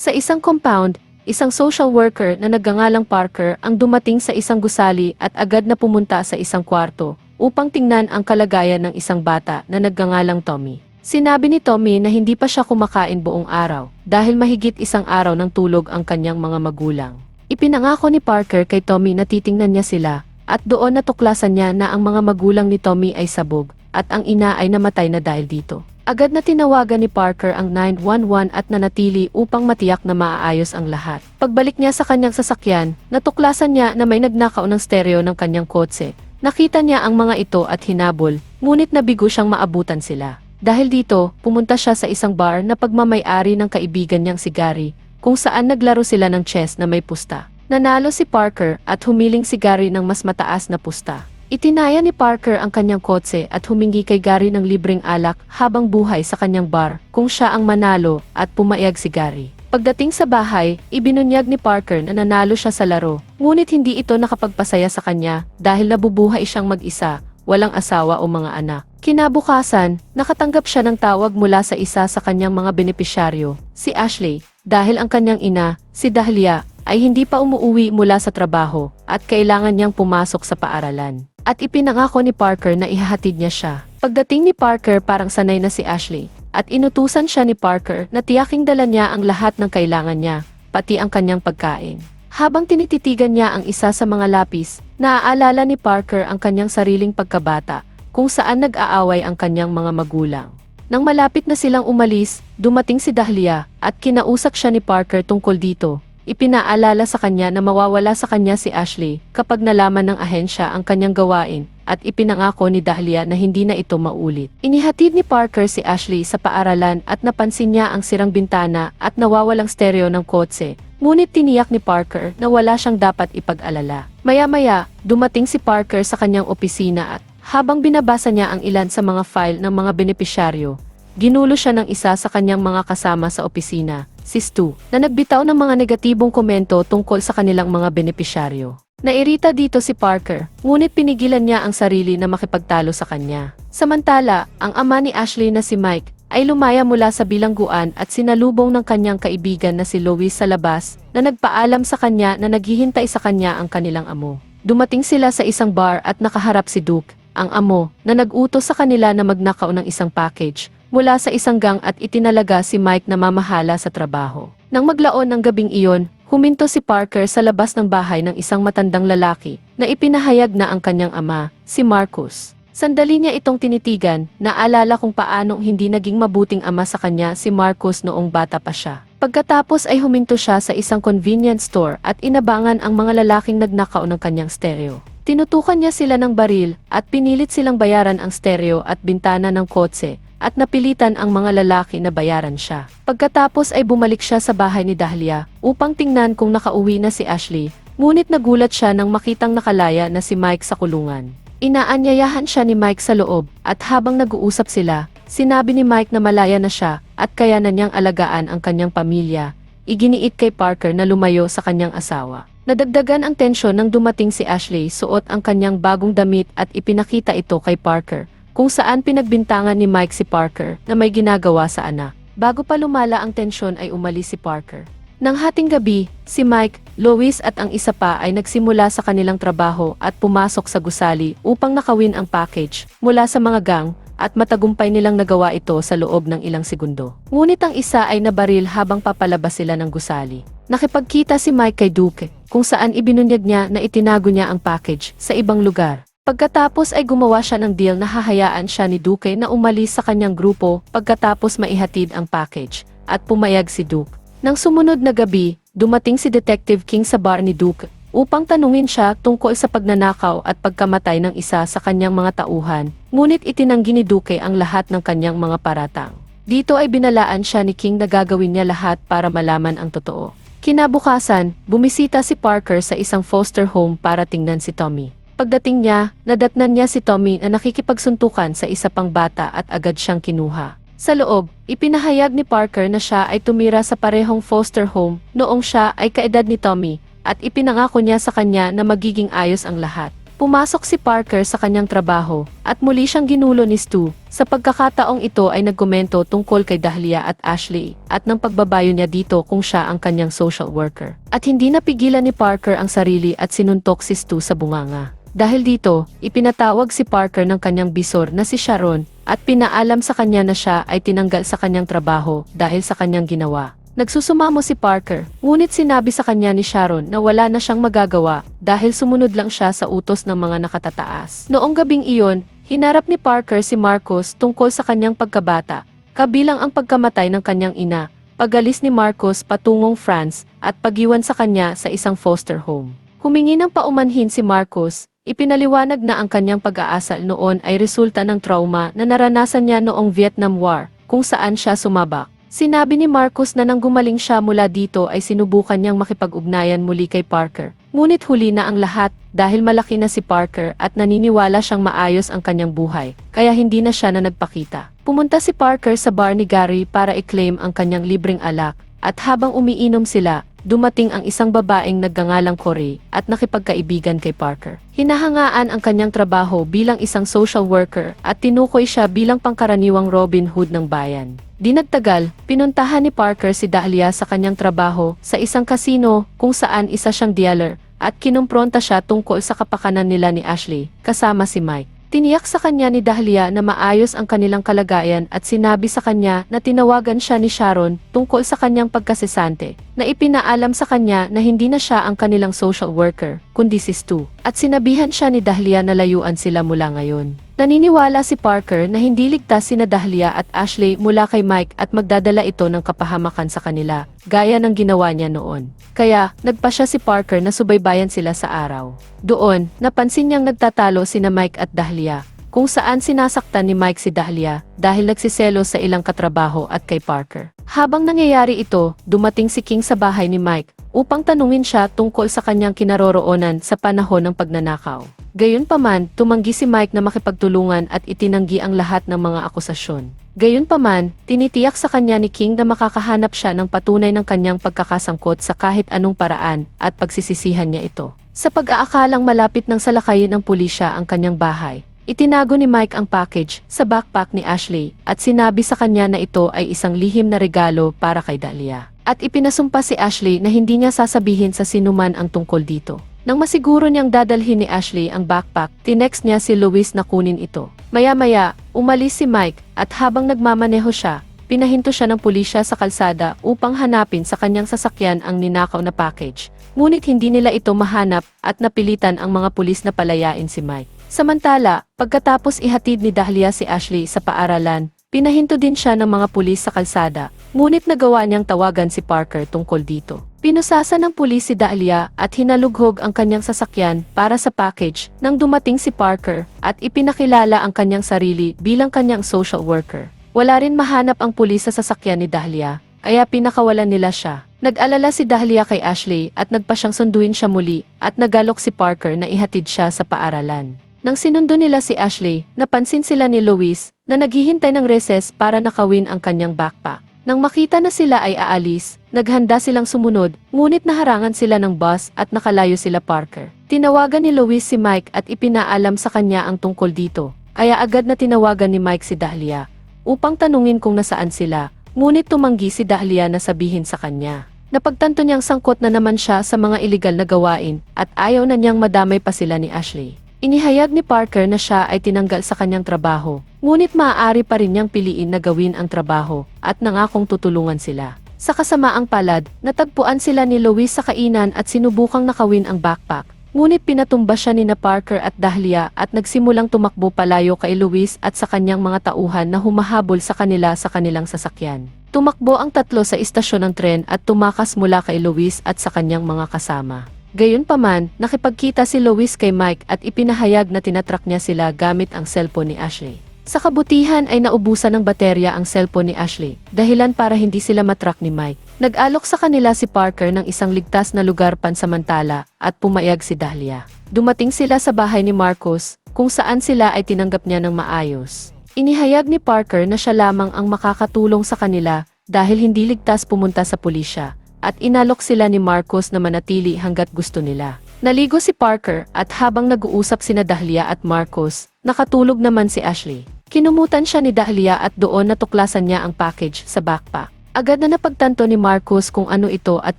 Sa isang compound, isang social worker na nagngangalang Parker ang dumating sa isang gusali at agad na pumunta sa isang kwarto upang tingnan ang kalagayan ng isang bata na nagngangalang Tommy. Sinabi ni Tommy na hindi pa siya kumakain buong araw dahil mahigit isang araw ng tulog ang kanyang mga magulang. Ipinangako ni Parker kay Tommy na titingnan niya sila at doon natuklasan niya na ang mga magulang ni Tommy ay sabog at ang ina ay namatay na dahil dito. Agad na tinawagan ni Parker ang 911 at nanatili upang matiyak na maaayos ang lahat. Pagbalik niya sa kanyang sasakyan, natuklasan niya na may nagnakaw ng stereo ng kanyang kotse. Nakita niya ang mga ito at hinabol, ngunit nabigo siyang maabutan sila. Dahil dito, pumunta siya sa isang bar na pagmamayari ng kaibigan niyang si Gary, kung saan naglaro sila ng chess na may pusta. Nanalo si Parker at humiling si Gary ng mas mataas na pusta. Itinaya ni Parker ang kanyang kotse at humingi kay Gary ng libreng alak habang buhay sa kanyang bar kung siya ang manalo at pumayag si Gary. Pagdating sa bahay, ibinunyag ni Parker na nanalo siya sa laro, ngunit hindi ito nakapagpasaya sa kanya dahil nabubuhay siyang mag-isa, walang asawa o mga anak. Kinabukasan, nakatanggap siya ng tawag mula sa isa sa kanyang mga benepisyaryo, si Ashley, dahil ang kanyang ina, si Dahlia, ay hindi pa umuuwi mula sa trabaho at kailangan niyang pumasok sa paaralan. At ipinangako ni Parker na ihahatid niya siya. Pagdating ni Parker parang sanay na si Ashley at inutusan siya ni Parker na tiyaking dala niya ang lahat ng kailangan niya, pati ang kanyang pagkain. Habang tinititigan niya ang isa sa mga lapis, naaalala ni Parker ang kanyang sariling pagkabata kung saan nag-aaway ang kanyang mga magulang. Nang malapit na silang umalis, dumating si Dahlia at kinausap siya ni Parker tungkol dito. Ipinaalala sa kanya na mawawala sa kanya si Ashley kapag nalaman ng ahensya ang kanyang gawain at ipinangako ni Dahlia na hindi na ito maulit. Inihatid ni Parker si Ashley sa paaralan at napansin niya ang sirang bintana at nawawalang stereo ng kotse. Ngunit tiniyak ni Parker na wala siyang dapat ipag-alala. Maya-maya, dumating si Parker sa kanyang opisina at habang binabasa niya ang ilan sa mga file ng mga benepisyaryo, ginulo siya ng isa sa kanyang mga kasama sa opisina, si Stu, na nagbitaw ng mga negatibong komento tungkol sa kanilang mga benepisyaryo. Nairita dito si Parker, ngunit pinigilan niya ang sarili na makipagtalo sa kanya. Samantala, ang ama ni Ashley na si Mike ay lumaya mula sa bilangguan at sinalubong ng kanyang kaibigan na si Louis sa labas na nagpaalam sa kanya na naghihintay sa kanya ang kanilang amo. Dumating sila sa isang bar at nakaharap si Duke, ang amo, na nag-utos sa kanila na magnakaw ng isang package mula sa isang gang at itinalaga si Mike na mamahala sa trabaho. Nang maglaon ng gabing iyon, huminto si Parker sa labas ng bahay ng isang matandang lalaki na ipinahayag na ang kanyang ama, si Marcus. Sandali niya itong tinitigan, naalala kung paanong hindi naging mabuting ama sa kanya si Marcus noong bata pa siya. Pagkatapos ay huminto siya sa isang convenience store at inabangan ang mga lalaking nagnakaw ng kanyang stereo. Tinutukan niya sila ng baril at pinilit silang bayaran ang stereo at bintana ng kotse at napilitan ang mga lalaki na bayaran siya. Pagkatapos ay bumalik siya sa bahay ni Dahlia upang tingnan kung nakauwi na si Ashley, ngunit nagulat siya nang makitang nakalaya na si Mike sa kulungan. Inaanyayahan siya ni Mike sa loob at habang nag-uusap sila, sinabi ni Mike na malaya na siya at kaya na niyang alagaan ang kanyang pamilya. Iginiit kay Parker na lumayo sa kanyang asawa. Nadagdagan ang tensyon nang dumating si Ashley suot ang kanyang bagong damit at ipinakita ito kay Parker, kung saan pinagbintangan ni Mike si Parker na may ginagawa sa anak. Bago pa lumala ang tensyon ay umalis si Parker. Nang hating gabi, si Mike, Lois at ang isa pa ay nagsimula sa kanilang trabaho at pumasok sa gusali upang nakawin ang package mula sa mga gang at matagumpay nilang nagawa ito sa loob ng ilang segundo. Ngunit ang isa ay nabaril habang papalabas sila ng gusali. Nakipagkita si Mike kay Duke kung saan ibinunyag niya na itinago niya ang package sa ibang lugar. Pagkatapos ay gumawa siya ng deal na hahayaan siya ni Duke na umalis sa kanyang grupo pagkatapos maihatid ang package at pumayag si Duke. Nang sumunod na gabi, dumating si Detective King sa bar ni Duke upang tanungin siya tungkol sa pagnanakaw at pagkamatay ng isa sa kanyang mga tauhan, ngunit itinanggi ni Duke ang lahat ng kanyang mga paratang. Dito ay binalaan siya ni King na gagawin niya lahat para malaman ang totoo. Kinabukasan, bumisita si Parker sa isang foster home para tingnan si Tommy. Pagdating niya, nadatnan niya si Tommy na nakikipagsuntukan sa isa pang bata at agad siyang kinuha. Sa loob, ipinahayag ni Parker na siya ay tumira sa parehong foster home noong siya ay kaedad ni Tommy at ipinangako niya sa kanya na magiging ayos ang lahat. Pumasok si Parker sa kanyang trabaho at muli siyang ginulo ni Stu. Sa pagkakataong ito ay nagkomento tungkol kay Dahlia at Ashley at ng pagbabayo niya dito kung siya ang kanyang social worker. At hindi napigilan ni Parker ang sarili at sinuntok si Stu sa bunganga. Dahil dito, ipinatawag si Parker ng kanyang bisor na si Sharon at pinaalam sa kanya na siya ay tinanggal sa kanyang trabaho dahil sa kanyang ginawa. Nagsusumamo si Parker, ngunit sinabi sa kanya ni Sharon na wala na siyang magagawa dahil sumunod lang siya sa utos ng mga nakatataas. Noong gabing iyon, hinarap ni Parker si Marcos tungkol sa kanyang pagkabata, kabilang ang pagkamatay ng kanyang ina, pagalis ni Marcos patungong France at pagiwan sa kanya sa isang foster home. Humingi ng paumanhin si Marcos, ipinaliwanag na ang kanyang pag-aasal noon ay resulta ng trauma na naranasan niya noong Vietnam War, kung saan siya sumabak. Sinabi ni Marcos na nang gumaling siya mula dito ay sinubukan niyang makipag-ugnayan muli kay Parker. Ngunit huli na ang lahat dahil malaki na si Parker at naniniwala siyang maayos ang kanyang buhay, kaya hindi na siya na nagpakita. Pumunta si Parker sa bar ni Gary para i-claim ang kanyang libreng alak at habang umiinom sila, dumating ang isang babaeng naggangalang Corey at nakipagkaibigan kay Parker. Hinahangaan ang kanyang trabaho bilang isang social worker at tinukoy siya bilang pangkaraniwang Robin Hood ng bayan. Di nagtagal, pinuntahan ni Parker si Dahlia sa kanyang trabaho sa isang kasino kung saan isa siyang dealer at kinumpronta siya tungkol sa kapakanan nila ni Ashley, kasama si Mike. Tiniyak sa kanya ni Dahlia na maayos ang kanilang kalagayan at sinabi sa kanya na tinawagan siya ni Sharon tungkol sa kanyang pagkasesante, na ipinaalam sa kanya na hindi na siya ang kanilang social worker, kundi si Stu, at sinabihan siya ni Dahlia na layuan sila mula ngayon. Naniniwala si Parker na hindi ligtas sina Dahlia at Ashley mula kay Mike at magdadala ito ng kapahamakan sa kanila, gaya ng ginawa niya noon. Kaya, nagpa siya si Parker na subaybayan sila sa araw. Doon, napansin niyang nagtatalo sina Mike at Dahlia, kung saan sinasaktan ni Mike si Dahlia dahil nagsiselo sa ilang katrabaho at kay Parker. Habang nangyayari ito, dumating si King sa bahay ni Mike upang tanungin siya tungkol sa kanyang kinaroroonan sa panahon ng pagnanakaw. Gayunpaman, tumanggi si Mike na makipagtulungan at itinanggi ang lahat ng mga akusasyon. Gayunpaman, tinitiyak sa kanya ni King na makakahanap siya ng patunay ng kanyang pagkakasangkot sa kahit anong paraan at pagsisisihan niya ito. Sa pag-aakalang malapit ng salakayin ng pulisya ang kanyang bahay, itinago ni Mike ang package sa backpack ni Ashley at sinabi sa kanya na ito ay isang lihim na regalo para kay Dahlia. At ipinasumpa si Ashley na hindi niya sasabihin sa sinuman ang tungkol dito. Nang masiguro niyang dadalhin ni Ashley ang backpack, tinext niya si Luis na kunin ito. Maya-maya, umalis si Mike at habang nagmamaneho siya, pinahinto siya ng pulisya sa kalsada upang hanapin sa kanyang sasakyan ang ninakaw na package. Ngunit hindi nila ito mahanap at napilitan ang mga pulis na palayain si Mike. Samantala, pagkatapos ihatid ni Dahlia si Ashley sa paaralan, pinahinto din siya ng mga pulis sa kalsada, ngunit nagawa niyang tawagan si Parker tungkol dito. Pinusasa ng pulis si Dahlia at hinalughog ang kanyang sasakyan para sa package nang dumating si Parker at ipinakilala ang kanyang sarili bilang kanyang social worker. Wala rin mahanap ang pulis sa sasakyan ni Dahlia, kaya pinakawalan nila siya. Nag-alala si Dahlia kay Ashley at nagpa siyang sunduin siya muli at nagalok si Parker na ihatid siya sa paaralan. Nang sinundo nila si Ashley, napansin sila ni Louise na naghihintay ng recess para nakawin ang kanyang backpack. Nang makita na sila ay aalis, naghanda silang sumunod, ngunit naharangan sila ng bus at nakalayo sila Parker. Tinawagan ni Louise si Mike at ipinaalam sa kanya ang tungkol dito, kaya agad na tinawagan ni Mike si Dahlia upang tanungin kung nasaan sila, ngunit tumanggi si Dahlia na sabihin sa kanya. Napagtanto niyang sangkot na naman siya sa mga iligal na gawain at ayaw na niyang madamay pa sila ni Ashley. Inihayag ni Parker na siya ay tinanggal sa kanyang trabaho, ngunit maaari pa rin niyang piliin na gawin ang trabaho at nangakong tutulungan sila. Sa kasamaang palad, natagpuan sila ni Louise sa kainan at sinubukang nakawin ang backpack. Ngunit pinatumba siya ni na Parker at Dahlia at nagsimulang tumakbo palayo kay Louise at sa kanyang mga tauhan na humahabol sa kanila sa kanilang sasakyan. Tumakbo ang tatlo sa istasyon ng tren at tumakas mula kay Louise at sa kanyang mga kasama. Gayunpaman, nakipagkita si Louis kay Mike at ipinahayag na tinatrak niya sila gamit ang cellphone ni Ashley. Sa kabutihan ay naubusan ng baterya ang cellphone ni Ashley, dahilan para hindi sila matrak ni Mike. Nag-alok sa kanila si Parker ng isang ligtas na lugar pansamantala at pumayag si Dahlia. Dumating sila sa bahay ni Marcos, kung saan sila ay tinanggap niya ng maayos. Inihayag ni Parker na siya lamang ang makakatulong sa kanila dahil hindi ligtas pumunta sa pulisya at inalok sila ni Marcos na manatili hanggat gusto nila. Naligo si Parker at habang nag-uusap sina Dahlia at Marcos, nakatulog naman si Ashley. Kinumutan siya ni Dahlia at doon natuklasan niya ang package sa backpack. Agad na napagtanto ni Marcos kung ano ito at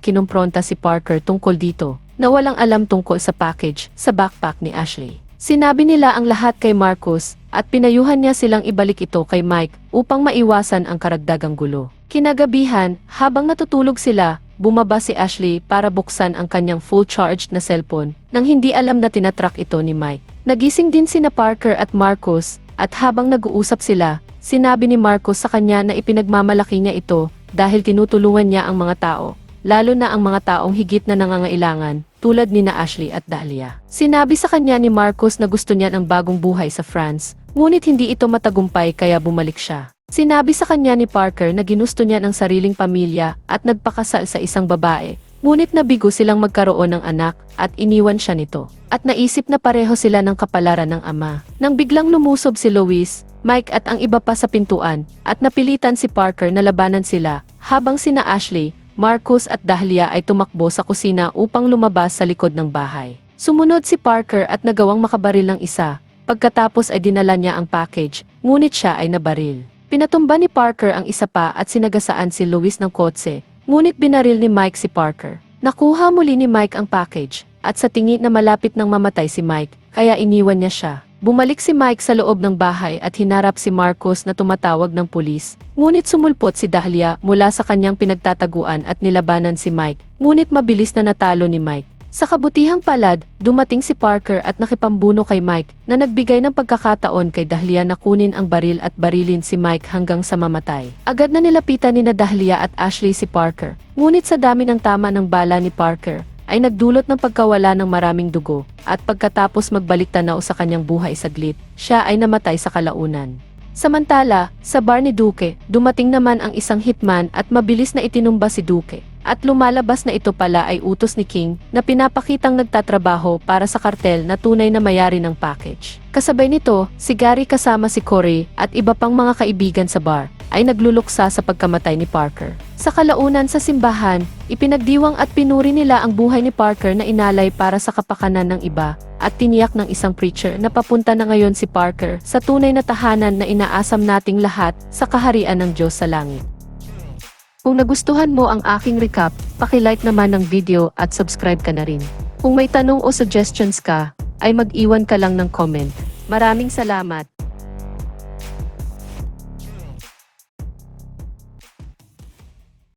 kinumpronta si Parker tungkol dito, na walang alam tungkol sa package sa backpack ni Ashley. Sinabi nila ang lahat kay Marcos at pinayuhan niya silang ibalik ito kay Mike upang maiwasan ang karagdagang gulo. Kinagabihan, habang natutulog sila, bumaba si Ashley para buksan ang kanyang full charged na cellphone nang hindi alam na tinatrack ito ni Mike. Nagising din sina Parker at Marcos at habang nag-uusap sila, sinabi ni Marcos sa kanya na ipinagmamalaki niya ito dahil tinutulungan niya ang mga tao, lalo na ang mga taong higit na nangangailangan tulad ni na Ashley at Dahlia. Sinabi sa kanya ni Marcos na gusto niya ng bagong buhay sa France, ngunit hindi ito matagumpay kaya bumalik siya. Sinabi sa kanya ni Parker na ginusto niya ng sariling pamilya at nagpakasal sa isang babae, ngunit nabigo silang magkaroon ng anak at iniwan siya nito. At naisip na pareho sila ng kapalaran ng ama. Nang biglang lumusob si Louis, Mike at ang iba pa sa pintuan at napilitan si Parker na labanan sila habang sina Ashley, Marcus at Dahlia ay tumakbo sa kusina upang lumabas sa likod ng bahay. Sumunod si Parker at nagawang makabaril ng isa. Pagkatapos ay dinala niya ang package, ngunit siya ay nabaril. Pinatumba ni Parker ang isa pa at sinagasaan si Louis ng kotse, ngunit binaril ni Mike si Parker. Nakuha muli ni Mike ang package, at sa tingin na malapit nang mamatay si Mike, kaya iniwan niya siya. Bumalik si Mike sa loob ng bahay at hinarap si Marcos na tumatawag ng pulis, ngunit sumulpot si Dahlia mula sa kanyang pinagtataguan at nilabanan si Mike, ngunit mabilis na natalo ni Mike. Sa kabutihang palad, dumating si Parker at nakipambuno kay Mike na nagbigay ng pagkakataon kay Dahlia na kunin ang baril at barilin si Mike hanggang sa mamatay. Agad na nilapitan ni na Dahlia at Ashley si Parker, ngunit sa dami ng tama ng bala ni Parker, ay nagdulot ng pagkawala ng maraming dugo, at pagkatapos magbalik tanaw sa kanyang buhay saglit, siya ay namatay sa kalaunan. Samantala, sa bar ni Duque, dumating naman ang isang hitman at mabilis na itinumba si Duque. At lumalabas na ito pala ay utos ni King na pinapakitang nagtatrabaho para sa kartel na tunay na mayari ng package. Kasabay nito, si Gary kasama si Corey at iba pang mga kaibigan sa bar ay nagluluksa sa pagkamatay ni Parker. Sa kalaunan sa simbahan, ipinagdiwang at pinuri nila ang buhay ni Parker na inalay para sa kapakanan ng iba at tiniyak ng isang preacher na papunta na ngayon si Parker sa tunay na tahanan na inaasam nating lahat sa kaharian ng Diyos sa langit. Kung nagustuhan mo ang aking recap, pakilike naman ng video at subscribe ka na rin. Kung may tanong o suggestions ka, ay mag-iwan ka lang ng comment. Maraming salamat!